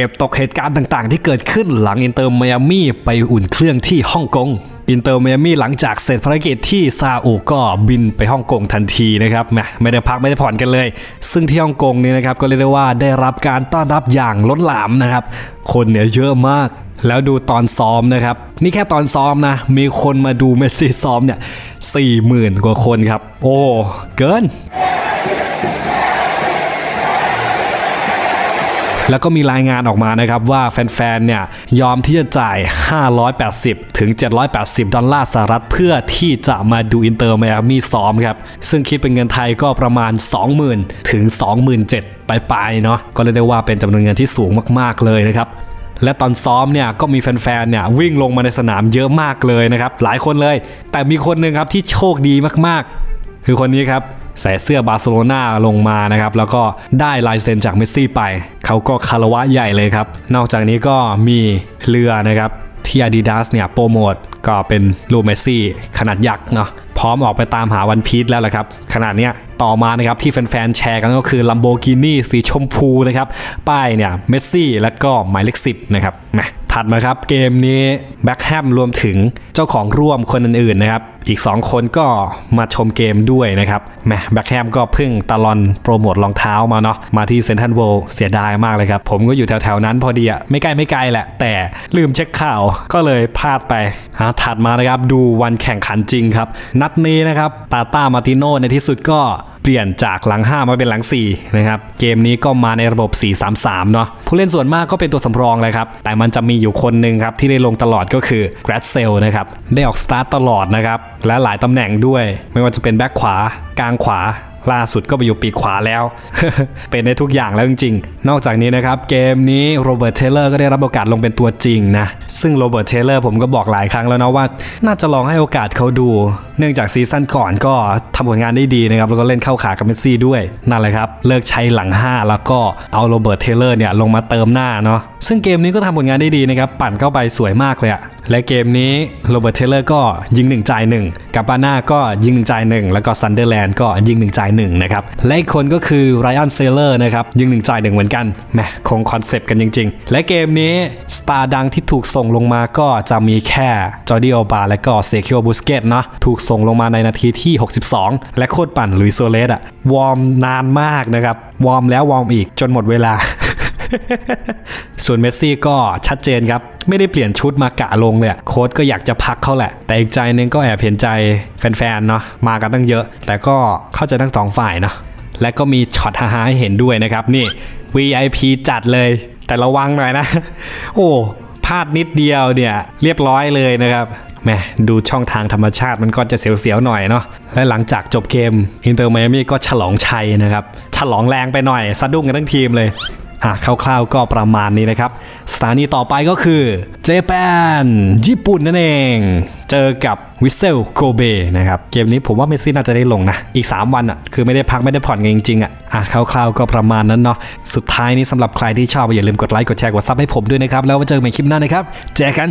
ก็บตกเหตุการณ์ต่างๆ ที่เกิดขึ้นหลังอินเตอร์ไมอามี่ไปอุ่นเครื่องที่ฮ่องกงอินเตอร์ไมอามี่หลังจากเสร็จภารกิจที่ซาอุก็บินไปฮ่องกงทันทีนะครับแมไม่ได้พักไม่ได้ผ่อนกันเลย ซึ่งที่ฮ่องกงนี่นะครับก็เรียกได้ว่าได้รับการต้อนรับอย่างล้นหลามนะครับ คนเนี่ยเยอะมาก แล้วดูตอนซ้อมนะครับ นี่แค่ตอนซ้อมนะ มีคนมาดูเมสซี่ซ้อมเนี่ยสี่หมื่นกว่าคนครับ โอ้เกิน แล้วก็มีรายงานออกมานะครับว่าแฟนๆ เนี่ยยอมที่จะจ่าย 580 ถึง 780 ดอลลาร์สหรัฐ เพื่อที่จะมาดูอินเตอร์ไมอามี่ซ้อมครับ ซึ่งคิดเป็นเงินไทยก็ประมาณ 20,000 ถึง 27,000ไปลายๆ เนาะก็เรียกได้ว่าเป็นจำนวนเงินที่สูงมากๆ เลยนะครับและตอนซ้อมเนี่ยก็มีแฟนๆเนี่ยวิ่งลงมาในสนามเยอะมากเลยนะครับหลายคนเลย แต่มีคนหนึ่งครับที่โชคดีมากๆ คือคนนี้ครับ ใส่เสื้อบาร์เซโลนาลงมานะครับแล้วก็ได้ลายเซ็นจากเมสซี่ไปเขาก็คารวะใหญ่เลยครับ นอกจากนี้ก็มีเรือนะครับที่ Adidas เนี่ยโปรโมทก็เป็นรูเมสซี่ ขนาดยักษ์เนาะพร้อมออกไปตามหาวันพีชแล้วแหละครับ ขนาดเนี้ยต่อมานะครับที่แฟนๆแชร์กันก็คือ Lamborghini สีชมพูนะครับ ป้ายเนี่ยเมสซี่และก็หมายเลข10นะครับถัดมาครับเกมนี้แบ็คแฮมรวมถึงเจ้าของร่วมคนอื่นๆนะครับ อีก 2 คนก็มาชมเกมด้วยนะครับแมแบ็คแฮมก็เพิ่งตะลอนโปรโมทรองเท้ามาเนาะมาที่เซนทันเวิลเสียดายมากเลยครับ ผมก็อยู่แถวๆนั้นพอดีอะไม่ใกล้ไม่ไกลแหละ แต่ลืมเช็คข่าวก็เลยพลาดไปฮะถัดมานะครับดูวันแข่งขันจริงครับ นัดนี้นะครับตาตามาติโนในที่สุดก็ เปลี่ยนจากหลัง 5 มาเป็นหลัง4นะครับเกมนี้ก็มาในระบบ 4-3-3 เนาะผู้เล่นส่วนมากก็เป็นตัวสำรองเลยครับ แต่มันจะมีอยู่คนหนึ่งครับ ที่ได้ลงตลอดก็คือแกรดเซลนะครับ ได้ออกสตาร์ตตลอดนะครับ และหลายตำแหน่งด้วย ไม่ว่าจะเป็นแบ็คขวากลางขวา ล่าสุดก็ไปอยู่ปีกขวาแล้ว เป็นในทุกอย่างแล้วจริงๆ นอกจากนี้นะครับ เกมนี้โรเบิร์ตเทเลอร์ก็ได้รับโอกาสลงเป็นตัวจริงนะ ซึ่งโรเบิร์ตเทเลอร์ผมก็บอกหลายครั้งแล้วนะว่า น่าจะลองให้โอกาสเขาดู เนื่องจากซีซั่นก่อนก็ทำผลงานได้ดีนะครับ แล้วก็เล่นเข้าขากับเมสซี่ด้วย นั่นแหละครับ เลิกใช้หลัง 5 แล้วก็เอาโรเบิร์ตเทเลอร์เนี่ยลงมาเติมหน้าเนาะ ซึ่งเกมนี้ก็ทำผลงานได้ดีนะครับ ปั่นเข้าไปสวยมากเลยอะและเกมนี้โรเบิร์ตเทเลอร์ก็ยิงหนึ่งจ่ายหนึ่งกับบาน่าก็ยิงหนึ่งจ่ายหนึ่งแล้วก็ซันเดอร์แลนด์ก็ยิงหนึ่งจ่ายหนึ่งนะครับ และอีกคนก็คือไรอันเซเลอร์นะครับ ยิงหนึ่งจ่ายหนึ่งเหมือนกันแหมคงคอนเซปต์กันจริง ๆ และเกมนี้สตาร์ดังที่ถูกส่งลงมาก็จะมีแค่จอร์ดิโอบาและก็เซคิโอบุสเกตเนาะถูกส่งลงมาในนาทีที่ 62 และโคตรปั่นลุยโซเลสอะวอร์มนานมากนะครับวอร์มแล้ววอร์มอีกจนหมดเวลา ส่วนเมสซี่ก็ชัดเจนครับ ไม่ได้เปลี่ยนชุดมากะลงเลยโค้ชก็อยากจะพักเขาแหละ แต่อีกใจนึงก็แอบเห็นใจแฟนๆเนาะมากันตั้งเยอะ แต่ก็เข้าใจทั้งสองฝ่ายเนาะและก็มีช็อตฮาๆให้เห็นด้วยนะครับนี่ VIP จัดเลย แต่ระวังหน่อยนะ โอ้พลาดนิดเดียวเนี่ยเรียบร้อยเลยนะครับแหมดูช่องทางธรรมชาติมันก็จะเสียวๆหน่อยเนาะและหลังจากจบเกมอินเตอร์ไมอามี่ก็ฉลองชัยนะครับ ฉลองแรงไปหน่อยสะดุ้งกันทั้งทีมเลย อะคร่าวๆก็ประมาณนี้นะครับ สถานีต่อไปก็คือเจแปนญี่ปุ่นนั่นเอง เจอกับวิเซลโกเบนะครับ เกมนี้ผมว่าเมสซี่น่าจะได้ลงนะ อีก 3 วันอะ คือไม่ได้พักไม่ได้ผ่อนกันจริงๆอะอะคร่าวๆก็ประมาณนั้นเนาะ สุดท้ายนี้สำหรับใครที่ชอบอย่าลืมกดไลค์กดแชร์กดซับให้ผมด้วยนะครับ แล้วไว้เจอกันใหม่คลิปหน้านะครับ เจอกัน